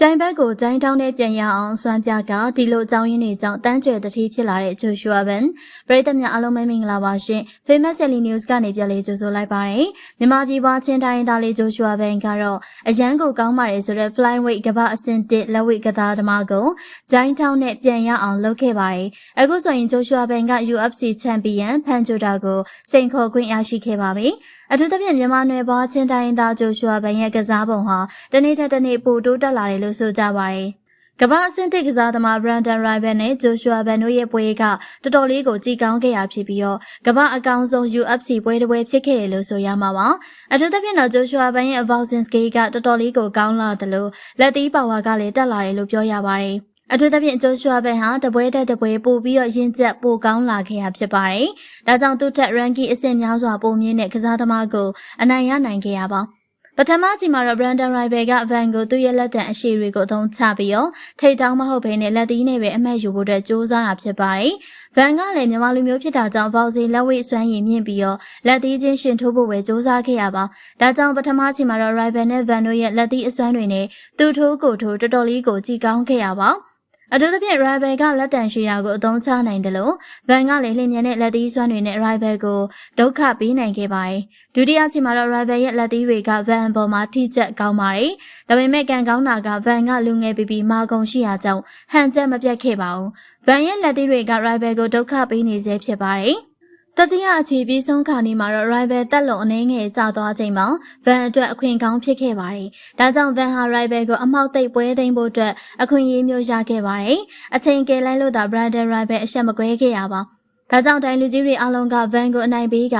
ပြိုင်ဘက်ကိုဂျိုင်းတောင်းနဲ့ပြန်ရအောင်စွမ်းပြကဒီလိုအကြောင်းရင်းတွေကြောင့်တန်းကျဲတတိဖြစ်လာတဲ့ဂျိုရှူအာဘန်ပရိသတ်များအားလုံးပဲမင်္ဂလာပါရှင် Famous Daily News ကနေပြန်လေးကြိုဆိုလိုက်ပါတယ်မြန်မာပြည်ပွားချင်းတိုင်းသားလေးဂျိုရှူအာဘန်ကတော့အရန်ကိုကောင်းပါတယ်ဆိုတော့ Flyweight ကမ္ဘာအဆင့်1လက်ဝိတ်ကစားသမားကိုဂျိုင်းတောင်းနဲ့ပြန်ရအောင်လုပ်ခဲ့ပါတယ်အခုဆိုရင်ဂျိုရှူအာဘန်က UFC Champion ဖန်ဂျိုတာကိုစိန်ခေါ်ခွင့်ရရှိခဲ့ပါပြီအထူးသဖြင့်မြန်မာနယ်ပွားချင်းတိုင်းသားဂျိုရှူအာဘန်ရဲ့ကစားပုံဟာတနေ့ထက်တနေ့ပိုတိုးတက်လာတယ်လို့ဆိုကြပါတယ်။ကမ္ဘာအဆင့်တစ်ကစားသမား Brandon Rival နဲ့ Joshua Van တို့ရဲ့ပွဲကတော်တော်လေးကိုကြည်ကောင်းခဲ့ရဖြစ်ပြီးတော့ကမ္ဘာအကောင်ဆုံး UFC ပွဲတစ်ပွဲဖြစ်ခဲ့တယ်လို့ဆိုရမှာပါ။အထူးသဖြင့်တော့ Joshua Van ရဲ့ Advancing Skill ကတော်တော်လေးကိုကောင်းလာတယ်လို့လက်သီးပါဝါကလည်းတက်လာတယ်လို့ပြောရပါတယ်။အထူးသဖြင့်ဂျိုရှွာဘန်ဟာတပွဲတက်တပွဲပို့ပြီးတော့ရင်းချက်ပိုကောင်းလာခဲ့ရဖြစ်ပါတယ်။ဒါကြောင့်သူ့ထက် ranking အဆင့်များစွာပိုမြင့်တဲ့ကစားသမားကိုအနိုင်ရနိုင်ခဲ့ရပါ ပထမကြီးမှာတော့ Brandon Rival က Van ကိုသူ့ရဲ့လက်တံအရှိတွေကိုအသုံးချပြီးတော့ထိတ်တောင်းမဟုတ်ဘဲနဲ့လက်သီးနဲ့ပဲအမှတ်ယူဖို့အတွက်စူးစမ်းတာဖြစ်ပါတယ်။ Van ကလည်းမြန်မာလူမျိုးဖြစ်တာကြောင့် Vauxy လက်ဝိတ်စွမ်းရည်မြင့်ပြီးတော့လက်သီးချင်းရှင်ထိုးဖို့ပဲစူးစမ်းခဲ့ရပါ။ဒါကြောင့်ပထမကြီးမှာတော့ Rival နဲ့ Van တို့ရဲ့လက်သီးအစွမ်းတွေနဲ့သူ့ထိုးကိုထိုးတော်တော်လေးကိုကြည်ကောင်းခဲ့ရပါ။ အထူးသဖြင့် rival ကလက်တန်ရှိတာကိုအသုံးချနိုင်တယ်လို့ဗန်ကလည်းလျင်မြန်တဲ့လက်သီးစွမ်းတွေနဲ့ rival ကိုဒုက္ခပေးနိုင်ခဲ့ပါတယ်။ဒုတိယချိန်မှာတော့ rival ရဲ့လက်သီးတွေကဗန်ပေါ်မှာထိကျက်ကောင်းပါတယ်။ဒါပေမဲ့ကံကောင်းတာကဗန်ကလူငယ်ပြီးပြီးမာကုံရှိရာကြောင့်ဟန်ချက်မပြတ်ခဲ့ပါဘူး။ဗန်ရဲ့လက်သီးတွေက rival ကိုဒုက္ခပေးနေစေဖြစ်ပါတယ်။ တတိယအခြေပြီးဆုံးခါနေမှာတော့ rival တက်လုံအနေငယ်ကျသွားချိန်မှာ van အတွက်အခွင့်ကောင်းဖြစ်ခဲ့ပါတယ်။ဒါကြောင့် van ဟာ rival ကိုအမောက်သိပ်ပွဲသိမ်းဖို့အတွက်အခွင့်အရေးမျိုးရခဲ့ပါတယ်။အချိန်ကယ်လိုက်လို့သာ brother rival အဆက်မကွဲခဲ့ရပါ။ဒါကြောင့်တိုင်းလူကြီးတွေအားလုံးက van ကိုအနိုင်ပေးက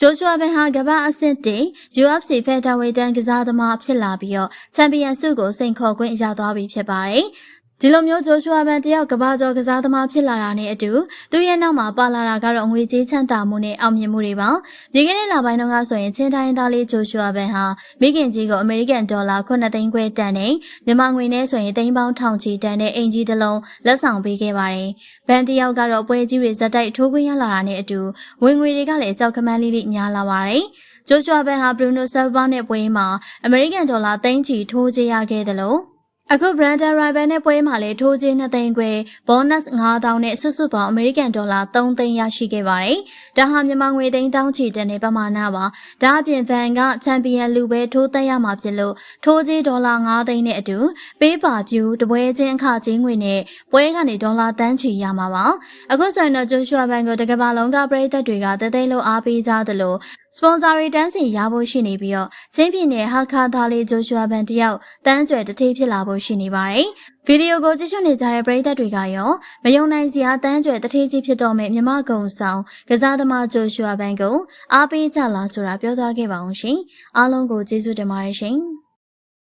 ဂျိုရှွာဘန်ဟာကမ္ဘာအဆင့်တင် UFC Featherweight တန်းကစားသမားဖြစ်လာပြီးတော့ချန်ပီယံဆုကိုစိန်ခေါ်ခွင့်ရသွားပြီဖြစ်ပါတယ်။ ဒီလိုမျိုးဂျိုရှွာဘန်တယောက်ကဘာကျော်ကစားသမားဖြစ်လာတာနဲ့အတူသူရဲ့နောက်မှာပါလာတာကတော့ငွေကြေးချမ်းသာမှုနဲ့အောင်မြင်မှုတွေပါ။ဒီကနေ့လပိုင်းတုန်းကဆိုရင်ချင်းတိုင်းသားလေးဂျိုရှွာဘန်ဟာမိခင်ကြီးကိုအမေရိကန်ဒေါ်လာ9သိန်းခွဲတန်နဲ့မြန်မာငွေနဲ့ဆိုရင်သိန်းပေါင်းထောင်ချီတန်တဲ့အင်ဂျီတစ်လုံးလက်ဆောင်ပေးခဲ့ပါတယ်။ဘန်တယောက်ကတော့ပွဲကြီးတွေဇက်တိုက်ထိုးခွင့်ရလာတာနဲ့အတူဝင်ငွေတွေကလည်းကြောက်ကမန်းလေးလေးများလာပါတယ်။ဂျိုရှွာဘန်ဟာဘရူနိုဆယ်ဗာနဲ့ပွဲမှာအမေရိကန်ဒေါ်လာသိန်းချီထိုးချရခဲ့တယ်လို့ အခု Brandon Rival နဲ့ပွဲမှာလည်းထိုးချင်း2သိန်းခွဲ bonus 9000နဲ့ဆွဆွပေါင်း American Dollar 3သိန်းရရှိခဲ့ပါတယ်။ဒါဟာမြန်မာငွေသိန်းတောင်းချီတန်တဲ့ပမာဏပါ။ဒါအပြင် Van ကချန်ပီယံလူပဲထိုးသက်ရမှာဖြစ်လို့ထိုးကြီးဒေါ်လာ9သိန်းနဲ့အတူပေးပါပြူတပွဲချင်းအခချင်းငွေနဲ့ပွဲကနေဒေါ်လာတန်းချီရမှာပါ။အခုဆိုရင်တော့ Joshua Van ကိုတကဘာလုံးကပရိသတ်တွေကတဲတဲလို့အားပေးကြသလို စပွန်ဆာတွေတန်းစီရဖို့ရှိနေပြီးတော့ချင်းပြည်နယ်ဟာခါသားလေးဂျိုရှွာဘန်တယောက်တန်းကျွယ်တထေးဖြစ်လာဖို့ရှိနေပါတယ်။ဗီဒီယိုကိုကြည့်ရှုနေကြတဲ့ပရိသတ်တွေကရောမယုံနိုင်စရာတန်းကျွယ်တထေးကြီးဖြစ်တော့မယ့်မြမကုံဆောင်ကစားသမားဂျိုရှွာဘန်ကိုအားပေးကြလားဆိုတာပြောသွားခဲ့ပါအောင်ရှင်။အားလုံးကိုကျေးဇူးတင်ပါတယ်ရှင်။